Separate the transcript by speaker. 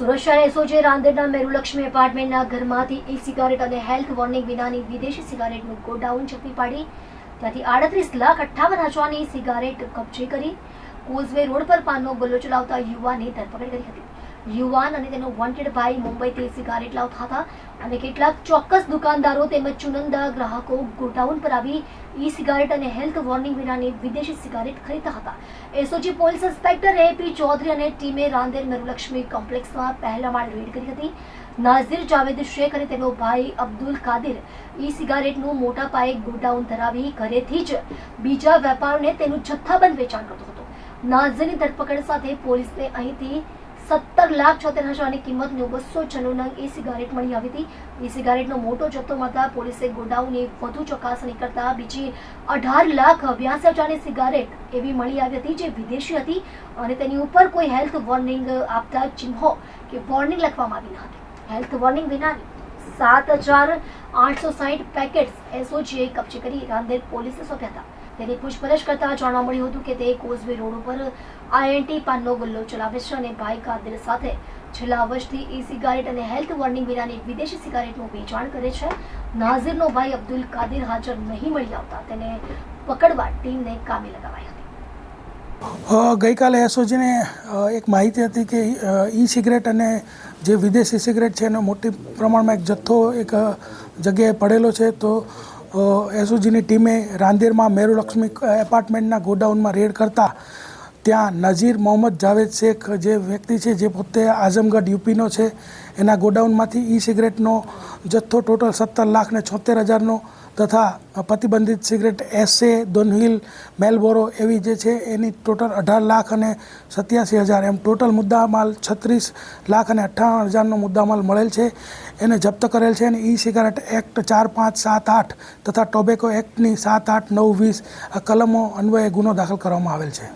Speaker 1: સુરત શહેર એસઓજી રાંદેરના મેરુલક્ષ્મી એપાર્ટમેન્ટના ઘરમાંથી એક સિગારેટ અને હેલ્થ વોર્નિંગ વિનાની વિદેશી સિગારેટનું ગોડાઉન ઝડપી પાડી. ત્યાંથી આડત્રીસ લાખ અઠ્ઠાવન હજારની સિગારેટ કબજે કરી. કોઝવે રોડ પર પાનનો ગલ્લો ચલાવતા યુવાનની ધરપકડ કરી હતી. યુવાન અને તેનો વોન્ટેડ ભાઈ મુંબઈથી સિગારેટ લાવતા હતા. અને કેટલાક ચોક્કસ દુકાનદારો તેમજ ચુનંદા ગ્રાહકો ગોડાઉન પર આવી ઈ સિગારેટ અને હેલ્થ વોર્નિંગ વિનાની વિદેશી સિગારેટ ખરીદતા હતા. SOG police inspector AP Chaudhary અને ટીમે રાંદેર મેરુલક્ષ્મી કોમ્પ્લેક્સમાં પહેલા માળ રેડ કરી હતી. નાઝીર જાવેદ શેખ અને તેનો ભાઈ અબ્દુલ કાદિર ઈ સિગારેટનું મોટા પાયે ગોડાઉન ધરાવી ઘરેથી જ બીજા વેપારને તેનું જથ્થાબંધ વેચાણ કરતો હતો. નાઝીરની ધરપકડ સાથે પોલીસને અહીંથી સત્તર લાખ છોતેર હજારની કિંમતનું બસો છન્નું નંગ ઈ સિગારેટ મળી આવી હતી. ઈ સિગારેટનો મોટો જથ્થો મળતા પોલીસે ગોડાઉનની વધુ ચકાસણી કરતા બીજી અઢાર લાખ બ્યાસી હજારની સિગારેટ એવી મળી આવી હતી જે વિદેશી હતી અને તેની ઉપર કોઈ હેલ્થ વોર્નિંગ આપતા ચિહ્નો કે વોર્નિંગ લખવામાં આવી ન હતી. હેલ્થ વોર્નિંગ વિનાની સાત હજાર આઠસો સાહીઠ પેકેટ્સ એસઓજીએ કબજે કરી રાંદેર પોલીસે સોંપ્યા હતા. તેની પૂછપરછ કરતા જાણવા મળ્યું હતું કે તે કોઝવે રોડ ઉપર આઈએનટી પાનનો ગલ્લો ચલાવે છે અને ભાઈ કાદિર સાથે છેલ્લા વર્ષથી ઈ સિગારેટ અને હેલ્થ વોર્નિંગ વિનાની વિદેશી સિગારેટનું વેચાણ કરે છે. નાઝીરનો ભાઈ અબ્દુલ કાદિર હાજર નહીં મળી આવતા તેને પકડવા ટીમને કામે લગાવાઈ હતી.
Speaker 2: ગઈકાલે એસઓજીને એક માહિતી હતી કે ઈ સિગરેટ અને જે વિદેશી સિગરેટ છે એનો મોટી પ્રમાણમાં એક જથ્થો એક જગ્યાએ પડેલો છે. તો એસઓજીની ટીમે રાંદેરમાં મેરુલક્ષ્મી એપાર્ટમેન્ટના ગોડાઉનમાં રેડ કરતા ત્યાં નઝીર મોહમ્મદ જાવેદ શેખ જે વ્યક્તિ છે, જે પોતે આઝમગઢ યુપીનો છે, એના ગોડાઉનમાંથી ઈ સિગરેટનો જથ્થો ટોટલ સત્તર લાખ ને છોતેર હજારનો તથા પ્રતિબંધિત સિગરેટ એસે દોનહિલ મેલબોરો એવી જે છે એની ટોટલ અઢાર લાખ અને સત્યાસી હજાર. એમ ટોટલ મુદ્દામાલ છત્રીસ લાખ અને અઠ્ઠાવન હજારનો મુદ્દામાલ મળેલ છે. એને જપ્ત કરેલ છે અને ઈ સિગારેટ એક્ટ ચાર પાંચ સાત આઠ તથા ટોબેકો એક્ટની સાત આઠ નવ વીસ આ કલમો અન્વયે ગુનો દાખલ કરવામાં આવેલ છે.